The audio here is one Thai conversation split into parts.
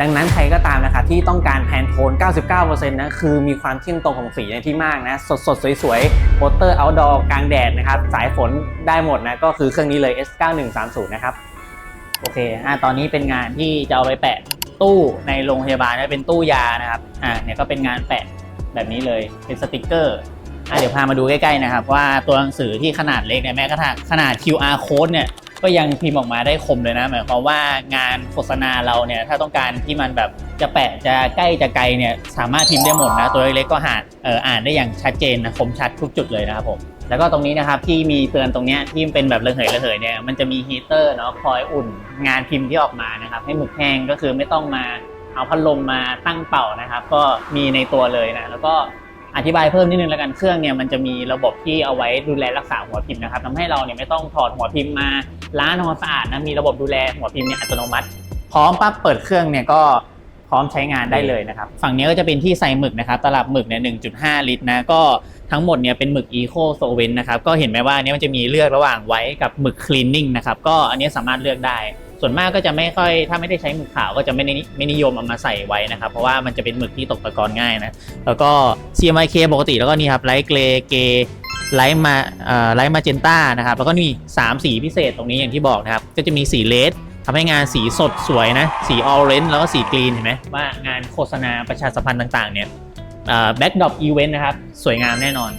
ดังนั้นใครก็ตามนะครับที่ต้องการแพนโทน 99%นะคือมีความเที่ยงตรงของสีในที่มากนะ สดสดสวยๆโปสเตอร์ outdoor กลางแดดนะครับ สายฝนได้หมดนะ ก็คือเครื่องนี้เลย S9130 นะครับ โอเคอ่าตอนนี้เป็นงานที่จะเอาไปแปะตู้ในโรงพยาบาลนะเป็นตู้ยานะครับอ่าเนี่ยก็เป็นงานแปะแบบนี้เลยเป็นสติกเกอร์อ่าเดี๋ยวพามาดูใกล้ๆนะครับ ว่าตัวหนังสือที่ขนาดเล็กเนี่ยแม้กระทั่งขนาด QR code เนี่ย ก็ยังพิมพ์ออกมาได้คมเลยนะหมายความว่างานโฆษณาเราเนี่ยถ้าต้องการที่มันแบบจะแปะจะใกล้จะไกลเนี่ยสามารถพิมพ์ได้หมดนะตัวเล็กๆก็หาเอออ่านได้อย่างชัดเจนนะคมชัดทุกจุดเลยนะครับผมแล้วก็ตรงนี้นะครับที่มีเตือนตรงเนี้ยที่มันเป็นแบบระเหยระเหยเนี่ยมันจะมีฮีเตอร์เนาะคอยอุ่นงานพิมพ์ที่ออกมานะครับให้หมึกแห้งก็คือไม่ต้องมาเอาพัดลมมาตั้งเป่านะครับ ก็มีในตัวเลยนะแล้วก็อธิบายเพิ่มนิดนึงแล้วกันเครื่องเนี่ยมันจะมีระบบที่เอาไว้ดูแลรักษาหัวพิมพ์นะครับทำให้เราเนี่ยไม่ต้องถอดหัวพิมพ์มา ล้างทำความสะอาดนะมีระบบดูแลหัวพิมพ์เนี่ยอัตโนมัติ พร้อมปั๊บเปิดเครื่องเนี่ยก็พร้อมใช้งานได้เลยนะครับ ฝั่งนี้ก็จะเป็นที่ใส่หมึกนะครับ ตลับหมึกเนี่ย 1.5 ลิตรนะ ก็ทั้งหมดเนี่ยเป็นหมึก Eco s o v e n นะครับ ก็เห็นไหมว่าอันนี้มันจะมีเลือกระหว่างไว้กับหมึก Cleaning นะครับ ก็อันนี้สามารถเลือกได้ ส่วนมากก็จะไม่ค่อย ถ้าไม่ได้ใช้หมึกขาวก็จะไม่นิไม่นิยมเอามาใส่ไว้นะครับ เพราะว่ามันจะเป็นหมึกที่ตกตะกอนง่ายนะ แล้วก็ CMYK ปกติแล้วก็นี่ครับไลท์เกรเก ไลท์มาเอ่อไลท์มาเจนต้านะครับ แล้วก็นี่สามสีพิเศษตรงนี้อย่างที่บอกนะครับ ก็จะมีสีเลดทำให้งานสีสดสวยนะ สีออเรนจ์แล้วก็สีกรีนเห็นไหมว่างานโฆษณาประชาสัมพันธ์ต่างๆเนี่ยแบ็กดรอปอีเวนต์นะครับ สวยงามแน่นอน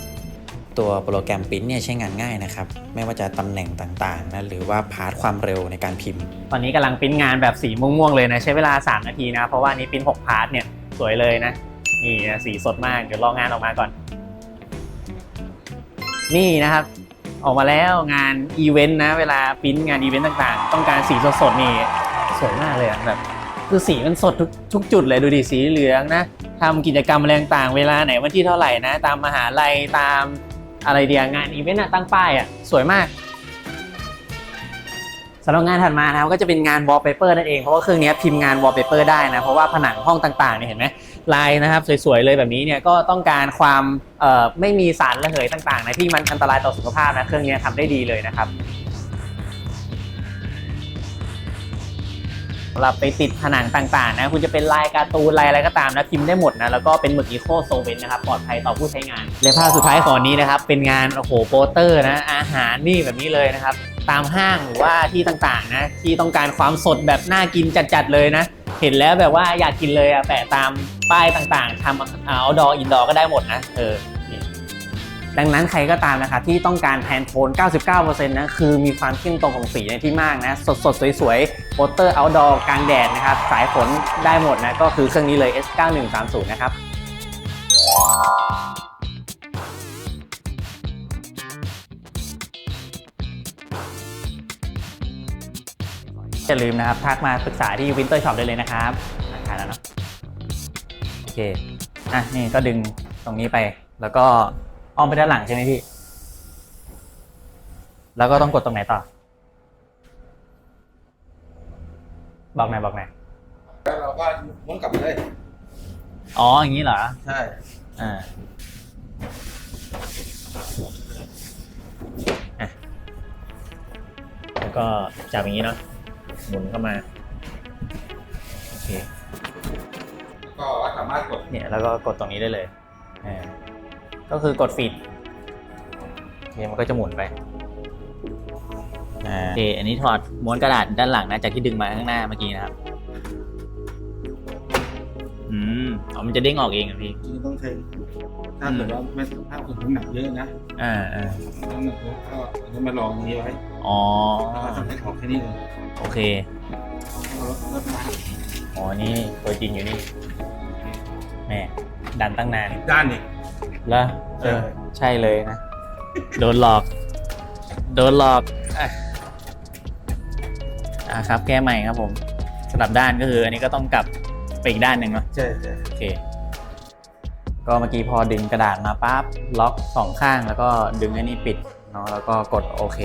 ตัวโปรแกรมปริ้นเนี่ยใช้งานง่ายนะครับ ไม่ว่าจะตำแหน่งต่างๆนะหรือว่าพาร์ทความเร็วในการพิมพ์ ตอนนี้กำลังปริ้นงานแบบสีม่วงๆเลยนะ ใช้เวลา 3 นาทีนะ เพราะว่านี่ปริ้น6พาร์ทเนี่ยสวยเลยนะนี่นะสีสดมากเดี๋ยวรองานออกมาก่อน นี่นะครับ ออกมาแล้วงานอีเวนต์นะ เวลาปริ้นงานอีเวนต์ต่างๆ ต้องการสีสดๆนี่สวยมากเลยแบบคือสีมันสดทุกทุกจุดเลยดูดิสีเหลืองนะทำกิจกรรมอะไรต่างๆ เวลาไหนวันที่เท่าไหร่นะ ตามมหาลัยตามอะไรเดียงานอีเวนต์อะตั้งป้ายอะสวยมาก สำหรับงานถัดมานะครับก็จะเป็นงาน wallpaper นั่นเองเพราะว่าเครื่องนี้พิมพ์งาน wallpaper ได้นะเพราะว่าผนังห้องต่างๆเนี่ยเห็นไหมลายนะครับสวยๆเลยแบบนี้เนี่ยก็ต้องการความไม่มีสารระเหยต่างๆนะที่มันอันตรายต่อสุขภาพนะเครื่องนี้ทำได้ดีเลยนะครับสำหรับไปติดผนังต่างๆนะคุณจะเป็นลายการ์ตูนลายอะไรก็ตามนะพิมพ์ได้หมดนะแล้วก็เป็นหมึกอีโคโซเวนนะครับปลอดภัยต่อผู้ใช้งานและภาพสุดท้ายของอันนี้นะครับเป็นงานโอ้โหโปสเตอร์นะอาหารนี่แบบนี้เลยนะครับ ตามห้างหรือว่าที่ต่างๆนะที่ต้องการความสดแบบน่ากินจัดๆเลยนะ เห็นแล้วแบบว่าอยากกินเลยอะแปะตามป้ายต่างๆทำเอาดออินดอก็ได้หมดนะเออดังนั้นใครก็ตามนะครับที่ต้องการแพนโทน 99%นะคือมีความเที่ยงตรงของสีในที่มากนะ สดๆ สวยๆโปสเตอร์เอาดอกลางแดดนะครับ สายฝนได้หมดนะ ก็คือเครื่องนี้เลย S9130 นะครับ อย่าลืมนะครับ ทักมาปรึกษาที่วินเตอร์ช็อปได้เลยนะครับขายแล้วเนาะโอเคอะนี่ก็ดึงตรงนี้ไป แล้วก็อ้อมไปด้านหลังใช่ไหมพี่ แล้วก็ต้องกดตรงไหนต่อ บอกไหนอยบอกไหนอยแล้วเราก็ม้วนกลับไปเลย อ๋อ อย่างนี้เหรอ ใช่ อ่า ก็จับอย่างนี้เนาะหมุนเข้ามาโอเคก็สามารถกดเนี่ยแล้วก็กดตรงนี้ได้เลยอ่าก็คือกดฟีดโอเคมันก็จะหมุนไปอ่าโอเคอันนี้ถอดม้วนกระดาษด้านหลังนะจากที่ดึงมาข้างหน้าเมื่อกี้นะครับ อืมอ๋อมันจะเด้งออกเองเหรอพี่ จริงๆต้องใช้ถ้าเกิดว่าไม่ถ้าคุณน้ำหนักเยอะนะอ่าอ่าน้ำหนักเยอะก็เราจะมาลองอย่างนี้ไว้อ๋อ แล้วก็ทำให้ออกแค่นี้เลยโอเคแล้วลดลดมาอ๋อ นี่ตัวจริงอยู่นี่ แม่ดันตั้งนานอีกด้านอีกแล้วเออ ใช่เลยนะ โดนหลอก โดนหลอก อะอะครับ แก้ใหม่ครับผม สลับด้านก็คือ อันนี้ก็ต้องกลับ ไปอีกด้านหนึ่งเนาะใช่ใช่โอเค ก็เมื่อกี้พอดึงกระดาษมาปั๊บล็อกสองข้างแล้วก็ดึงไอ้นี่ปิดเนาะแล้วก็กดโอเค